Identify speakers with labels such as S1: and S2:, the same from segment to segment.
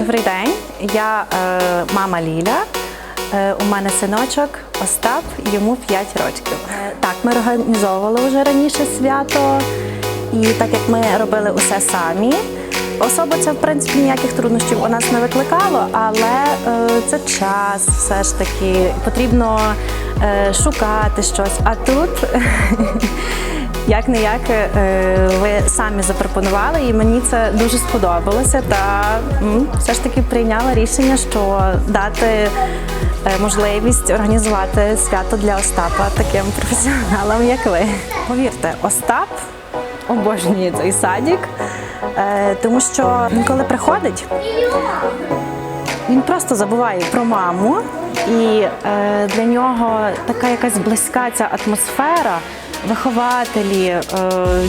S1: Добрий день, я е, мама Ліля. Е, у мене синочок Остап, йому 5 років. Е, так, ми організовували вже раніше свято, і так як ми робили усе самі. Особо це в принципі ніяких труднощів у нас не викликало, але е, це час все ж таки. Потрібно е, шукати щось. А тут як не як ви самі запропонували, і мені це дуже сподобалося. Та все ж таки прийняла рішення, що дати е, можливість організувати свято для Остапа таким професіоналам, як ви. Повірте, Остап обожнює цей садик, е, тому що він коли приходить, він просто забуває про маму, і е, для нього така якась близька ця атмосфера. Вихователі, е,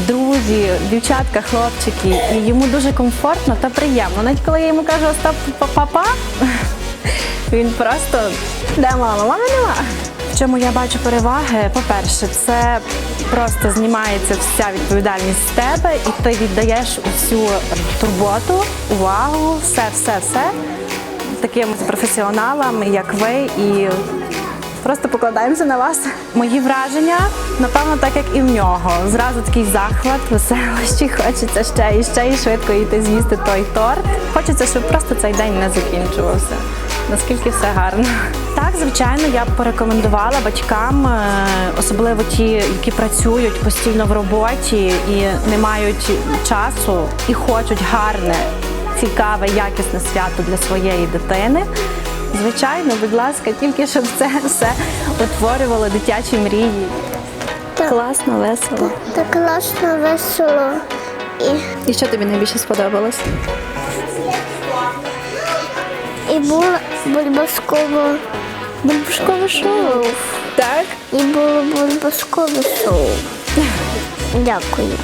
S1: друзі, дівчатка, хлопчики, і йому дуже комфортно та приємно. Навіть коли я йому кажу Остап папа, він просто де мама? Мами нема. В чому я бачу переваги? По-перше, це просто знімається вся відповідальність з тебе, і ти віддаєш усю турботу, увагу, все, все, все таким професіоналам, як ви, і просто покладаємося на вас. Мої враження, напевно, так як і в нього. Зразу такий захват, веселощі, хочеться ще і ще і швидко йти з'їсти той торт. Хочеться, щоб просто цей день не закінчувався. Наскільки все гарно. Так, звичайно, я б порекомендувала батькам, е, особливо ті, які працюють постійно в роботі і не мають часу і хочуть гарне цікаве, якісне свято для своєї дитини. Звичайно, будь ласка, тільки щоб це все утворювало дитячі мрії.
S2: Так.
S1: Класно, весело.
S2: Так класно, весело. І,
S1: І що тобі найбільше сподобалось?
S2: і було бульбаскове бульбашкове шоу.
S1: Так.
S2: І було бульбаскове шоу. Дякую.